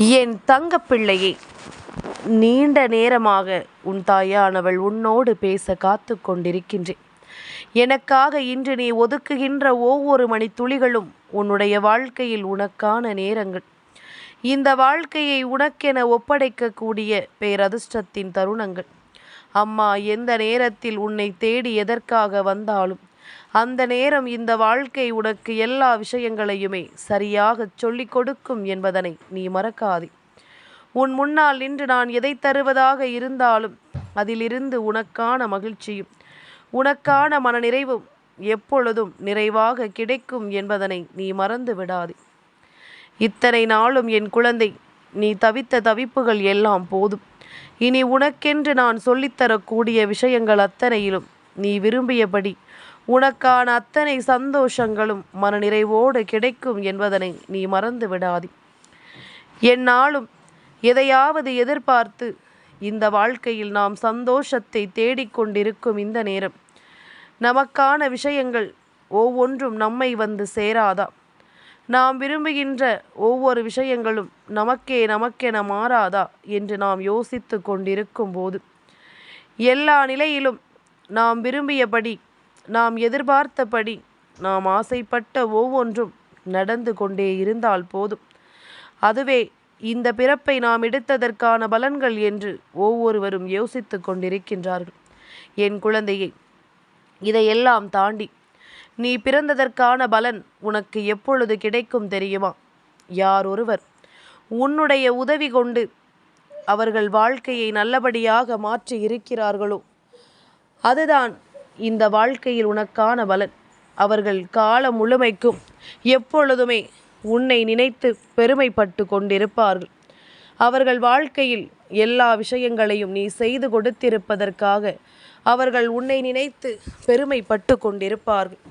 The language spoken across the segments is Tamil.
என் தங்கப்பிள்ளையே நீண்ட நேரமாக உன் தாயானவள் உன்னோடு பேச காத்து கொண்டிருக்கின்றேன். எனக்காக இன்று நீ ஒதுக்குகின்ற ஒவ்வொரு மணித்துளிகளும் உன்னுடைய வாழ்க்கையில் உனக்கான நேரங்கள். இந்த வாழ்க்கையை உனக்கென ஒப்படைக்கக்கூடிய பேரதிர்ஷ்டத்தின் தருணங்கள். அம்மா எந்த நேரத்தில் உன்னை தேடி எதற்காக வந்தாலும் அந்த நேரம் இந்த வாழ்க்கை உனக்கு எல்லா விஷயங்களையுமே சரியாகச் சொல்லிக் கொடுக்கும் என்பதனை நீ மறக்காதே. உன் முன்னால் நின்று நான் எதை தருவதாக இருந்தாலும் அதிலிருந்து உனக்கான மகிழ்ச்சியும் உனக்கான மனநிறைவும் எப்பொழுதும் நிறைவாக கிடைக்கும் என்பதனை நீ மறந்து விடாதே. இத்தனை நாளும் என் குழந்தை நீ தவித்த தவிப்புகள் எல்லாம் போதும். இனி உனக்கென்று நான் சொல்லித்தரக்கூடிய விஷயங்கள் அத்தனையிலும் நீ விரும்பியபடி உனக்கான அத்தனை சந்தோஷங்களும் மனநிறைவோடு கிடைக்கும் என்பதனை நீ மறந்து விடாதே. என்னாலும் எதையாவது எதிர்பார்த்து இந்த வாழ்க்கையில் நாம் சந்தோஷத்தை தேடிக்கொண்டிருக்கும் இந்த நேரம். நமக்கான விஷயங்கள் ஒவ்வொன்றும் நம்மை வந்து சேராதா? நாம் விரும்புகின்ற ஒவ்வொரு விஷயங்களும் நமக்கே நமக்கென மாறாதா? என்று நாம் யோசித்து கொண்டிருக்கும் போது எல்லா நிலையிலும் நாம் விரும்பியபடி நாம் எதிர்பார்த்தபடி நாம் ஆசைப்பட்ட ஒவ்வொன்றும் நடந்து கொண்டே இருந்தால் போதும். அதுவே இந்த பிறப்பை நாம் எடுத்ததற்கான பலன்கள் என்று ஒவ்வொருவரும் யோசித்து கொண்டிருக்கின்றார்கள். என் குழந்தையை இதையெல்லாம் தாண்டி நீ பிறந்ததற்கான பலன் உனக்கு எப்பொழுது கிடைக்கும் தெரியுமா? யார் ஒருவர் உன்னுடைய உதவி கொண்டு அவர்கள் வாழ்க்கையை நல்லபடியாக மாற்றி இருக்கிறார்களோ அதுதான் இந்த வாழ்க்கையில் உனக்கான பலன். அவர்கள் காலம் முழுமைக்கும் எப்பொழுதுமே உன்னை நினைத்து பெருமைப்பட்டு கொண்டிருப்பார்கள். அவர்கள் வாழ்க்கையில் எல்லா விஷயங்களையும் நீ செய்து கொடுத்திருப்பதற்காக அவர்கள் உன்னை நினைத்து பெருமைப்பட்டு கொண்டிருப்பார்கள்.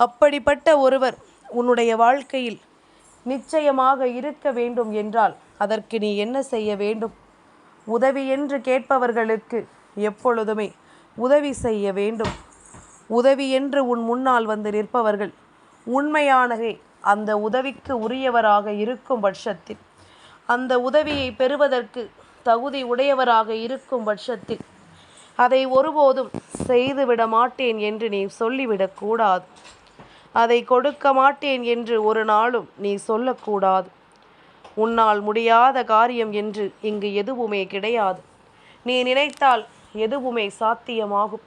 அப்படிப்பட்ட ஒருவர் உன்னுடைய வாழ்க்கையில் நிச்சயமாக இருக்க வேண்டும் என்றால் அதற்கு நீ என்ன செய்ய வேண்டும்? உதவி என்று கேட்பவர்களுக்கு எப்பொழுதுமே உதவி செய்ய வேண்டும். உதவி என்று உன் முன்னால் வந்து நிற்பவர்கள் உண்மையானவே அந்த உதவிக்கு உரியவராக இருக்கும் பட்சத்தில். அந்த உதவியை பெறுவதற்கு தகுதி உடையவராக இருக்கும் பட்சத்தில். அதை ஒருபோதும் செய்துவிட மாட்டேன் என்று நீ சொல்லிவிடக்கூடாது அதை கொடுக்க மாட்டேன் என்று ஒரு நாளும் நீ சொல்லக்கூடாது உன்னால் முடியாத காரியம் என்று இங்கு எதுவுமே கிடையாது. நீ நினைத்தால் எதுவுமே சாத்தியமாகும்.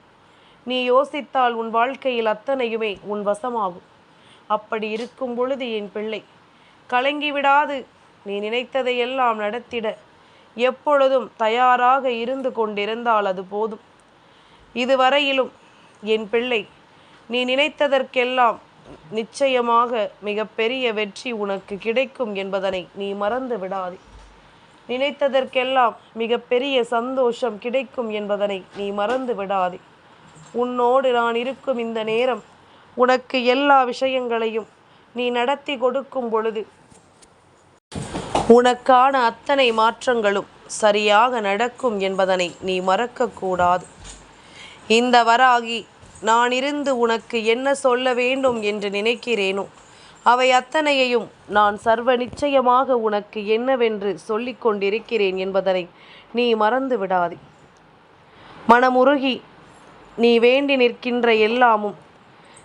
நீ யோசித்தால் உன் வாழ்க்கையில் அத்தனையுமே உன் வசமாகும். அப்படி இருக்கும் பொழுது என் பிள்ளை கலங்கி விடாது நீ நினைத்ததையெல்லாம் நடத்திட. எப்பொழுதும் தயாராக இருந்து கொண்டிருந்தால் அது போதும். இதுவரையிலும் என் பிள்ளை நீ நினைத்ததற்கெல்லாம் நிச்சயமாக மிகப்பெரிய வெற்றி உனக்கு கிடைக்கும் என்பதனை நீ மறந்து விடாதே நினைத்ததற்கெல்லாம் மிகப்பெரிய சந்தோஷம் கிடைக்கும் என்பதனை நீ மறந்து விடாதே. உன்னோடு நான் இருக்கும் இந்த நேரம் உனக்கு எல்லா விஷயங்களையும் நீ நடத்தி கொடுக்கும் பொழுது உனக்கான அத்தனை மாற்றங்களும் சரியாக நடக்கும் என்பதனை நீ மறக்கக்கூடாது இந்த வராகி நான் இருந்து உனக்கு என்ன சொல்ல வேண்டும் என்று நினைக்கிறேனோ அவை அத்தனையையும் நான் சர்வ நிச்சயமாக உனக்கு என்னவென்று சொல்லிக் கொண்டிருக்கிறேன் என்பதனை நீ மறந்து விடாதே. மனமுருகி நீ வேண்டி நிற்கின்ற எல்லாமும்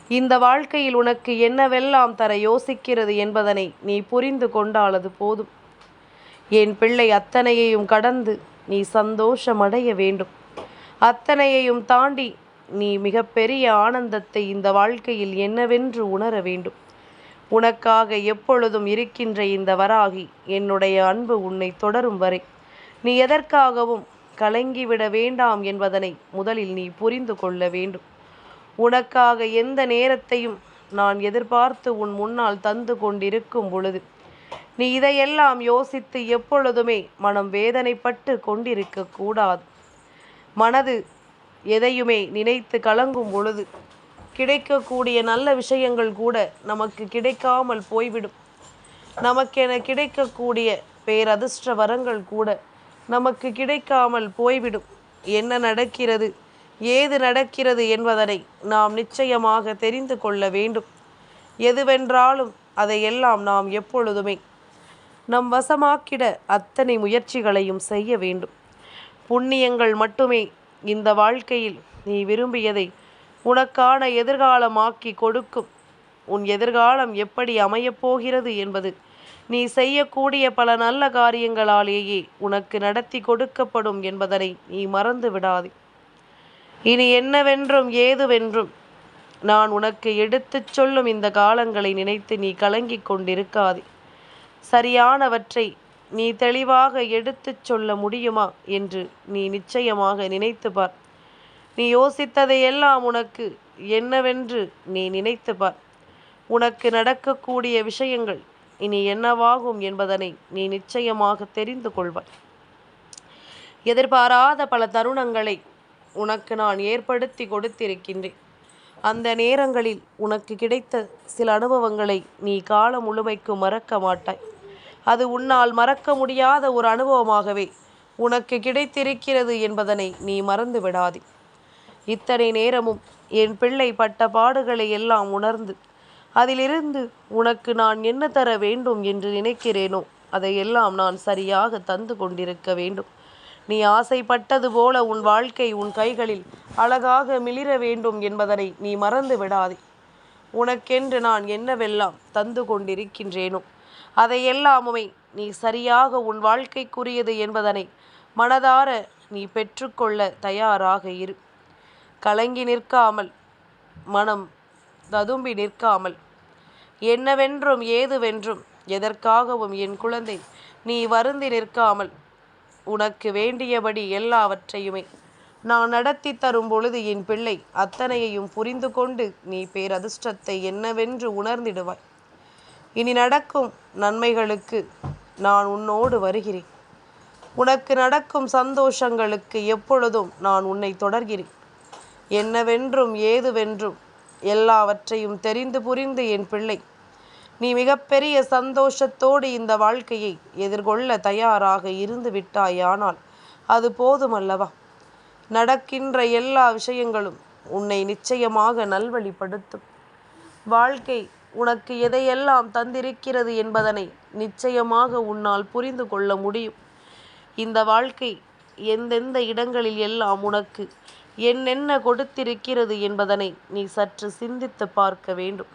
இந்த வாழ்க்கையில் உனக்கு என்னவெல்லாம் தர யோசிக்கிறது என்பதனை நீ புரிந்து கொண்டாலது போதும். என் பிள்ளை அத்தனையையும் கடந்து நீ சந்தோஷமடைய வேண்டும். அத்தனையையும் தாண்டி நீ மிகப்பெரிய ஆனந்தத்தை இந்த வாழ்க்கையில் என்னவென்று உணர வேண்டும். உனக்காக எப்பொழுதும் இருக்கின்ற இந்த வராகி என்னுடைய அன்பு உன்னை தொடரும் வரை. நீ எதற்காகவும் கலங்கிவிட வேண்டாம் என்பதனை முதலில் நீ புரிந்து கொள்ள வேண்டும். உனக்காக எந்த நேரத்தையும் நான் எதிர்பார்த்து உன் முன்னால் தந்து கொண்டிருக்கும் பொழுது நீ இதையெல்லாம் யோசித்து எப்பொழுதுமே மனம் வேதனைப்பட்டு கொண்டிருக்க கூடாது. மனது எதையுமே நினைத்து கலங்கும் பொழுது கிடைக்கக்கூடிய நல்ல விஷயங்கள் கூட நமக்கு கிடைக்காமல் போய்விடும். நமக்கென கிடைக்கக்கூடிய பேரதிர்ஷ்ட வரங்கள் கூட நமக்கு கிடைக்காமல் போய்விடும். என்ன நடக்கிறது ஏது நடக்கிறது என்பதனை நாம் நிச்சயமாக தெரிந்து கொள்ள வேண்டும். எதுவென்றாலும் அதையெல்லாம் நாம் எப்பொழுதுமே நம் வசமாக்கிட அத்தனை முயற்சிகளையும் செய்ய வேண்டும். புண்ணியங்கள் மட்டுமே இந்த வாழ்க்கையில் நீ விரும்பியதை உனக்கான எதிர்காலமாக்கி கொடுக்கும். உன் எதிர்காலம் எப்படி அமையப்போகிறது என்பது. நீ செய்யக்கூடிய பல நல்ல காரியங்களாலேயே உனக்கு நடத்தி கொடுக்கப்படும் என்பதனை நீ மறந்து விடாதே. இனி என்னவென்றும் ஏதுவென்றும் நான் உனக்கு எடுத்துச் சொல்லும் இந்த காலங்களை நினைத்து நீ கலங்கிக் கொண்டிருக்காதே. சரியானவற்றை நீ தெளிவாக எடுத்துச் சொல்ல முடியுமா என்று நீ நிச்சயமாக நினைத்து பார். நீ யோசித்ததையெல்லாம் உனக்கு என்னவென்று நீ நினைத்து பார் உனக்கு நடக்கக்கூடிய விஷயங்கள் இனி என்னவாகும் என்பதனை நீ நிச்சயமாக தெரிந்து கொள்வாய். எதிர்பாராத பல தருணங்களை உனக்கு நான் ஏற்படுத்தி கொடுத்திருக்கின்றேன். அந்த நேரங்களில் உனக்கு கிடைத்த சில அனுபவங்களை நீ காலம் முழுமைக்கு மறக்க மாட்டாய். அது உன்னால் மறக்க முடியாத ஒரு அனுபவமாகவே உனக்கு கிடைத்திருக்கிறது என்பதனை நீ மறந்து விடாதே இத்தனை நேரமும் என் பிள்ளை பட்ட பாடுகளை எல்லாம் உணர்ந்து அதிலிருந்து உனக்கு நான் என்ன தர வேண்டும் என்று நினைக்கிறேனோ அதையெல்லாம் நான் சரியாக தந்து கொண்டிருக்க வேண்டும். நீ ஆசைப்பட்டது போல உன் வாழ்க்கை உன் கைகளில் அழகாக மிளிர வேண்டும் என்பதனை நீ மறந்து விடாதே. உனக்கென்று நான் என்னவெல்லாம் தந்து கொண்டிருக்கின்றேனோ அதையெல்லாமுமே நீ சரியாக உன் வாழ்க்கைக்குரியது என்பதனை மனதார நீ பெற்றுக்கொள்ள தயாராக இரு. கலங்கி நிற்காமல் மனம் ததும்பி நிற்காமல் என்னவென்றும் ஏதுவென்றும் எதற்காகவும் என் குழந்தை நீ வருந்தி நிற்காமல் உனக்கு வேண்டியபடி எல்லாவற்றையுமே நான் நடத்தி தரும் பொழுது என் பிள்ளை அத்தனையையும் புரிந்து கொண்டு நீ பேரதிர்ஷ்டத்தை என்னவென்று உணர்ந்திடுவாய். இனி நடக்கும் நன்மைகளுக்கு நான் உன்னோடு வருகிறேன். உனக்கு நடக்கும் சந்தோஷங்களுக்கு எப்பொழுதும் நான் உன்னை தொடர்கிறேன். என்னவென்றும் ஏதுவென்றும் எல்லாவற்றையும் தெரிந்து புரிந்து என் பிள்ளை நீ மிகப்பெரிய சந்தோஷத்தோடு இந்த வாழ்க்கையை எதிர்கொள்ள தயாராக இருந்து விட்டாயானால் அது போதுமல்லவா? நடக்கின்ற எல்லா விஷயங்களும் உன்னை நிச்சயமாக நல்வழிப்படுத்தும். வாழ்க்கை உனக்கு எதையெல்லாம் தந்திருக்கிறது என்பதனை நிச்சயமாக உன்னால் புரிந்து கொள்ள முடியும். இந்த வாழ்க்கை எந்தெந்த இடங்களில் எல்லாம் உனக்கு என்னென்ன கொடுத்திருக்கிறது என்பதனை நீ சற்று சிந்தித்து பார்க்க வேண்டும்.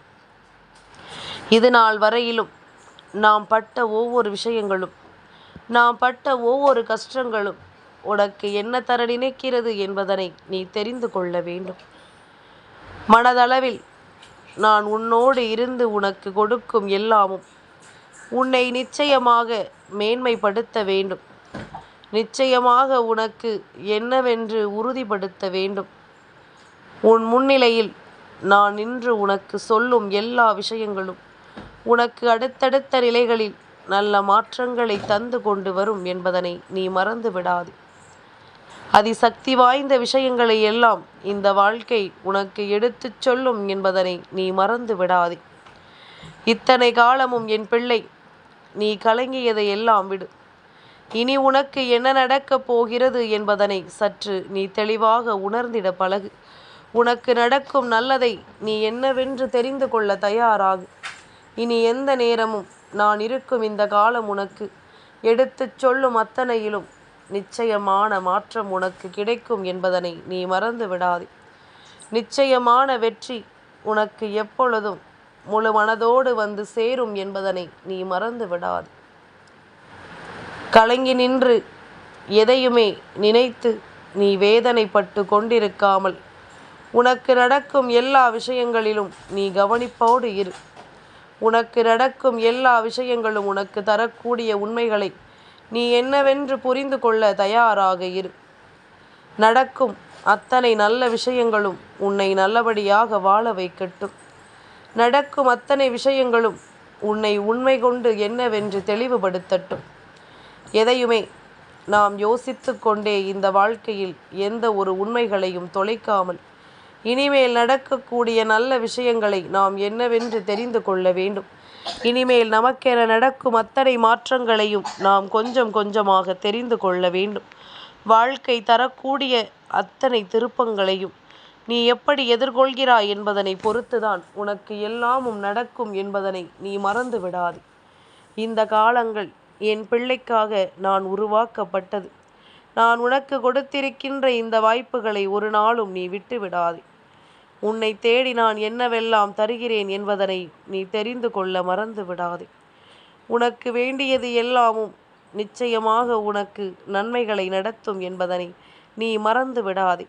இது நாள் வரையிலும் நாம் பட்ட ஒவ்வொரு விஷயங்களும் நாம் பட்ட ஒவ்வொரு கஷ்டங்களும் உனக்கு என்ன தர நினைக்கிறது என்பதனை நீ தெரிந்து கொள்ள வேண்டும். மனதளவில் நான் உன்னோடு இருந்து உனக்கு கொடுக்கும் எல்லாமும் உன்னை நிச்சயமாக மேன்மைப்படுத்த வேண்டும். நிச்சயமாக உனக்கு என்னவென்று உறுதிப்படுத்த வேண்டும். உன் முன்னிலையில் நான் நின்று உனக்கு சொல்லும் எல்லா விஷயங்களும் உனக்கு அடுத்தடுத்த நிலைகளில் நல்ல மாற்றங்களை தந்து கொண்டு வரும் என்பதனை நீ மறந்து விடாது. அதிசக்தி வாய்ந்த விஷயங்களை எல்லாம் இந்த வாழ்க்கை உனக்கு எடுத்துச் சொல்லும் என்பதனை நீ மறந்து விடாதே. இத்தனை காலமும் என் பிள்ளை நீ கலங்கியதை எல்லாம் விடு. இனி உனக்கு என்ன நடக்கப் போகிறது என்பதனை சற்று நீ தெளிவாக உணர்ந்திட பழகு. உனக்கு நடக்கும் நல்லதை நீ என்னவென்று தெரிந்து கொள்ள தயாராகு. இனி எந்த நேரமும் நான் இருக்கும் இந்த காலம் உனக்கு. எடுத்துச் சொல்லும் அத்தனையிலும் நிச்சயமான மாற்றம் உனக்கு கிடைக்கும் என்பதனை நீ மறந்து விடாதே. நிச்சயமான வெற்றி உனக்கு எப்பொழுதும் முழு மனதோடு வந்து சேரும் என்பதனை நீ மறந்து விடாது. கலங்கி நின்று எதையுமே நினைத்து நீ வேதனைப்பட்டு கொண்டிருக்காமல் உனக்கு நடக்கும் எல்லா விஷயங்களிலும் நீ கவனிப்போடு இரு. உனக்கு நடக்கும் எல்லா விஷயங்களும் உனக்கு தரக்கூடிய உண்மைகளை நீ என்னவென்று புரிந்து கொள்ள தயாராக இரு. நடக்கும் அத்தனை நல்ல விஷயங்களும் உன்னை நல்லபடியாக வாழ வைக்கட்டும். நடக்கும் அத்தனை விஷயங்களும் உன்னை உண்மை கொண்டு என்னவென்று தெளிவுபடுத்தட்டும். எதையுமே நாம் யோசித்து கொண்டே இந்த வாழ்க்கையில் எந்த ஒரு உண்மைகளையும் தொலைக்காமல் இனிமேல் நடக்கக்கூடிய நல்ல விஷயங்களை நாம் என்னவென்று தெரிந்து கொள்ள வேண்டும். இனிமேல் நமக்கென நடக்கும் அத்தனை மாற்றங்களையும் நாம் கொஞ்சம் கொஞ்சமாக தெரிந்து கொள்ள வேண்டும். வாழ்க்கை தரக்கூடிய அத்தனை திருப்பங்களையும் நீ எப்படி எதிர்கொள்கிறாய் என்பதனை பொறுத்துதான் உனக்கு எல்லாமும் நடக்கும் என்பதனை நீ மறந்து விடாது இந்த காலங்கள் என் பிள்ளைக்காக நான் உருவாக்கப்பட்டது. நான் உனக்கு கொடுத்திருக்கின்ற இந்த வாய்ப்புகளை ஒரு நாளும் நீ விட்டு விடாதே உன்னை தேடி நான் என்னவெல்லாம் தருகிறேன் என்பதனை நீ தெரிந்து கொள்ள மறந்து விடாதே உனக்கு வேண்டியது எல்லாமும் நிச்சயமாக உனக்கு நன்மைகளை நடத்தும் என்பதனை நீ மறந்து விடாதே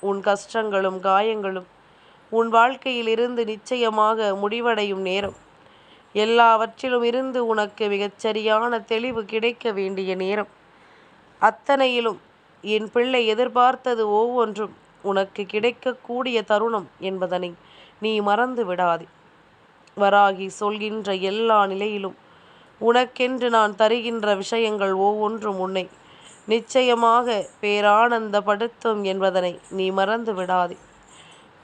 உன் கஷ்டங்களும் காயங்களும் உன் வாழ்க்கையில் இருந்து நிச்சயமாக முடிவடையும் நேரம். எல்லாவற்றிலும் இருந்து உனக்கு மிகச்சரியான தெளிவு கிடைக்க வேண்டிய நேரம். அத்தனையிலும் என் பிள்ளை எதிர்பார்த்தது ஒவ்வொன்றும் உனக்கு கிடைக்கக்கூடிய தருணம் என்பதனை நீ மறந்து விடாதே. வராகி சொல்கின்ற எல்லா நிலையிலும் உனக்கென்று நான் தருகின்ற விஷயங்கள் ஒவ்வொன்றும் உன்னை நிச்சயமாக பேரானந்தப்படுத்தும் என்பதனை நீ மறந்து விடாதே.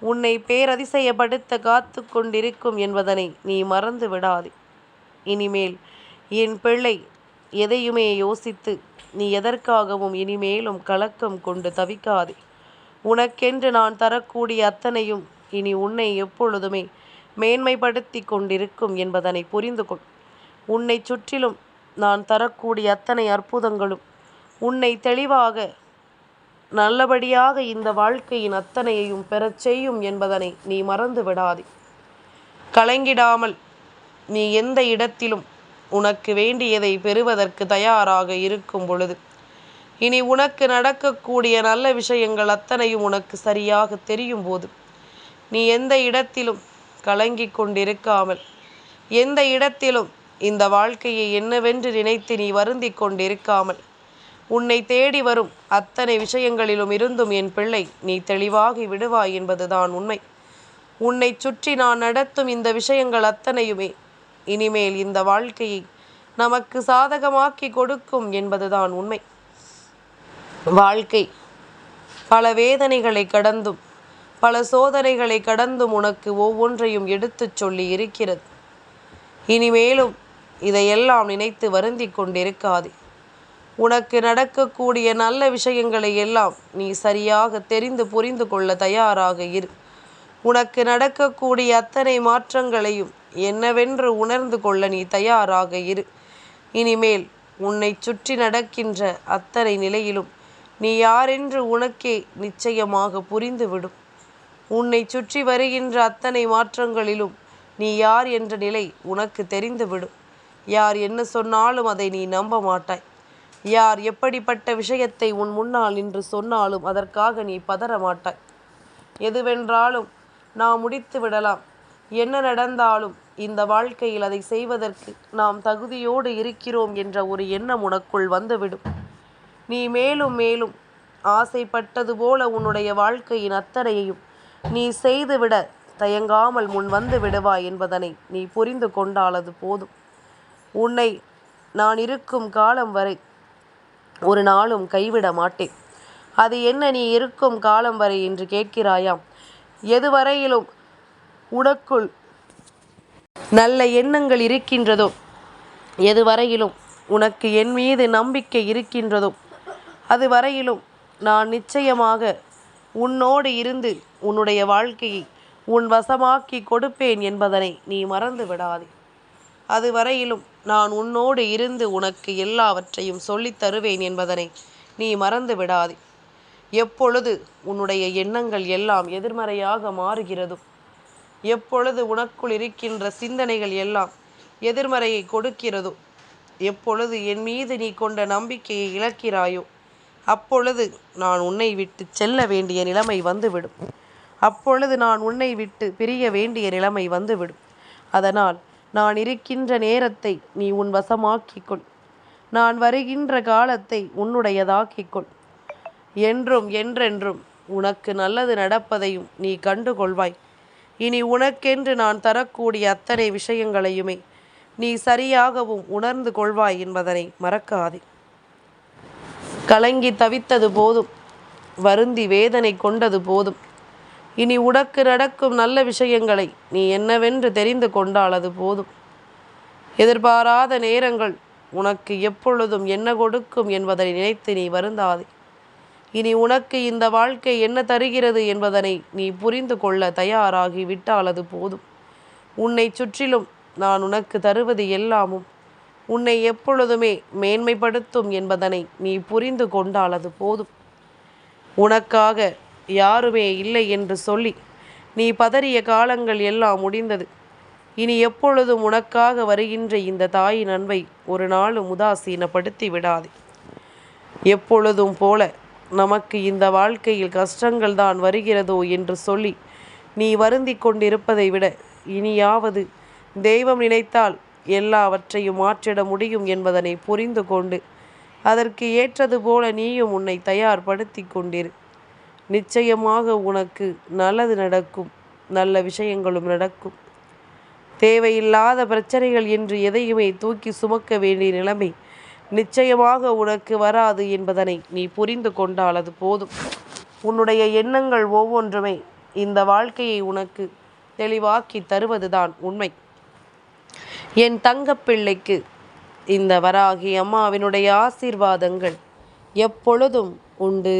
உன்னை பேரதிசயப்படுத்த காத்து கொண்டிருக்கும் என்பதனை நீ மறந்து விடாதே. இனிமேல் என் பிள்ளை எதையுமே யோசித்து நீ எதற்காகவும் இனிமேலும் கலக்கம் கொண்டு தவிக்காதே. உனக்கென்று நான் தரக்கூடிய அத்தனையும் இனி உன்னை எப்பொழுதுமே மேன்மைப்படுத்தி கொண்டிருக்கும் என்பதனை புரிந்து கொள். உன்னை சுற்றிலும் நான் தரக்கூடிய அத்தனை அற்புதங்களும் உன்னை தெளிவாக நல்லபடியாக இந்த வாழ்க்கையின் அத்தனையையும் பெறச் செய்யும் என்பதனை நீ மறந்து விடாதே. கலங்கிடாமல் நீ எந்த இடத்திலும் உனக்கு வேண்டியதை பெறுவதற்கு தயாராக இருக்கும் பொழுது இனி உனக்கு நடக்கக்கூடிய நல்ல விஷயங்கள் அத்தனையும் உனக்கு சரியாக தெரியும் போது நீ எந்த இடத்திலும் கலங்கிக் கொண்டிருக்காமல் எந்த இடத்திலும் இந்த வாழ்க்கையை என்னவென்று நினைத்து நீ வருந்தி கொண்டிருக்காமல் உன்னை தேடி வரும் அத்தனை விஷயங்களிலும் இருந்தும் என் பிள்ளை நீ தெளிவாகி விடுவாய் என்பதுதான் உண்மை. உன்னை சுற்றி நான் நடத்தும் இந்த விஷயங்கள் அத்தனையுமே இனிமேல் இந்த வாழ்க்கையை நமக்கு சாதகமாக்கி கொடுக்கும் என்பதுதான் உண்மை. வாழ்க்கை பல வேதனைகளை கடந்தும் பல சோதனைகளை கடந்தும் உனக்கு ஒவ்வொன்றையும் எடுத்துச் சொல்லி இருக்கிறது. இனிமேலும் இதையெல்லாம் நினைத்து வருந்தி கொண்டிருக்காதே. உனக்கு நடக்கக்கூடிய நல்ல விஷயங்களை எல்லாம் நீ சரியாக தெரிந்து புரிந்து கொள்ள தயாராக இரு. உனக்கு நடக்கக்கூடிய அத்தனை மாற்றங்களையும் என்னவென்று உணர்ந்து கொள்ள நீ தயாராக இரு. இனிமேல் உன்னை சுற்றி நடக்கின்ற அத்தனை நிலையிலும் நீ யாரென்று உனக்கே நிச்சயமாக புரிந்துவிடும். உன்னை சுற்றி வருகின்ற அத்தனை மாற்றங்களிலும் நீ யார் என்ற நிலை உனக்கு தெரிந்துவிடும். யார் என்ன சொன்னாலும் அதை நீ நம்ப மாட்டாய். யார் எப்படிப்பட்ட விஷயத்தை உன் முன்னால் நின்று சொன்னாலும் அதற்காக நீ பதற மாட்டாய். எதுவென்றாலும் நாம் முடித்து விடலாம். என்ன நடந்தாலும் இந்த வாழ்க்கையில் அதை செய்வதற்கு நாம் தகுதியோடு இருக்கிறோம் என்ற ஒரு எண்ணம் உனக்குள் வந்துவிடும். நீ மேலும் மேலும் ஆசைப்பட்டது போல உன்னுடைய வாழ்க்கையின் அத்தனையையும் நீ செய்துவிட தயங்காமல் முன் வந்து விடுவாய் என்பதனை நீ புரிந்து கொண்டாலது போதும். உன்னை நான் இருக்கும் காலம் வரை ஒரு நாளும் கைவிட மாட்டேன். அது என்ன நீ இருக்கும் காலம் வரை என்று கேட்கிறாயாம். எதுவரையிலும் உனக்குள் நல்ல எண்ணங்கள் இருக்கின்றதோ? எதுவரையிலும் உனக்கு என் மீது நம்பிக்கை இருக்கின்றதோ? அது வரையிலும் நான் நிச்சயமாக உன்னோடு இருந்து உன்னுடைய வாழ்க்கையை உன் வசமாக்கி கொடுப்பேன் என்பதனை நீ மறந்து விடாதே. அதுவரையிலும் நான் உன்னோடு இருந்து உனக்கு எல்லாவற்றையும் சொல்லித் தருவேன் என்பதனை நீ மறந்து விடாதே. எப்பொழுது உன்னுடைய எண்ணங்கள் எல்லாம் எதிர்மறையாக மாறுகிறதோ எப்பொழுது உனக்குள் இருக்கின்ற சிந்தனைகள் எல்லாம் எதிர்மறையை கொடுக்கிறதோ எப்பொழுது என் மீது நீ கொண்ட நம்பிக்கையை இழக்கிறாயோ அப்பொழுது நான் உன்னை விட்டு செல்ல வேண்டிய நிலைமை வந்துவிடும். அப்பொழுது நான் உன்னை விட்டு பிரிய வேண்டிய நிலைமை வந்துவிடும். அதனால் நான் இருக்கின்ற நேரத்தை நீ உன் வசமாக்கிக்கொள். நான் வருகின்ற காலத்தை உன்னுடையதாக்கிக்கொள். என்றும் என்றென்றும் உனக்கு நல்லது நடப்பதையும் நீ கண்டுகொள்வாய். இனி உனக்கென்று நான் தரக்கூடிய அத்தனை விஷயங்களையுமே நீ சரியாகவும் உணர்ந்து கொள்வாய் என்பதனை மறக்காதே. கலங்கி தவித்தது போதும். வருந்தி வேதனை கொண்டது போதும். இனி உனக்கு நடக்கும் நல்ல விஷயங்களை நீ என்னவென்று தெரிந்து கொண்டால் அது போதும். எதிர்பாராத நேரங்கள் உனக்கு எப்பொழுதும் என்ன கொடுக்கும் என்பதை நினைத்து நீ வருந்தாதே. இனி உனக்கு இந்த வாழ்க்கை என்ன தருகிறது என்பதனை நீ புரிந்து கொள்ள தயாராகி விட்டால் அது போதும். உன்னை சுற்றிலும் நான் உனக்கு தருவது எல்லாமும் உன்னை எப்பொழுதுமே மேன்மைப்படுத்தும் என்பதனை நீ புரிந்து கொண்டால் அது போதும். உனக்காக யாருமே இல்லை என்று சொல்லி நீ பதறிய காலங்கள் எல்லாம் முடிந்தது. இனி எப்பொழுதும் உனக்காக வருகின்ற இந்த தாயின் அன்பை ஒரு நாளும் உதாசீனப்படுத்தி விடாதே. எப்பொழுதும் போல நமக்கு இந்த வாழ்க்கையில் கஷ்டங்கள் தான் வருகிறதோ என்று சொல்லி நீ வருந்தி கொண்டிருப்பதை விட இனியாவது தெய்வம் நினைத்தால் எல்லாவற்றையும் மாற்றிட முடியும் என்பதனை புரிந்து கொண்டு அதற்கு ஏற்றது போல நீயும் உன்னை தயார்படுத்தி கொண்டிரு. நிச்சயமாக உனக்கு நல்லது நடக்கும் நல்ல விஷயங்களும் நடக்கும். தேவையில்லாத பிரச்சனைகள் என்று எதையுமே தூக்கி சுமக்க வேண்டிய நிலைமை நிச்சயமாக உனக்கு வராது என்பதனை நீ புரிந்து கொண்டால் அது போதும். உன்னுடைய எண்ணங்கள் ஒவ்வொன்றுமே இந்த வாழ்க்கையை உனக்கு தெளிவாக்கி தருவதுதான் உண்மை. என் தங்கப்பிள்ளைக்கு இந்த வராகி அம்மாவினுடைய ஆசீர்வாதங்கள் எப்பொழுதும் உண்டு.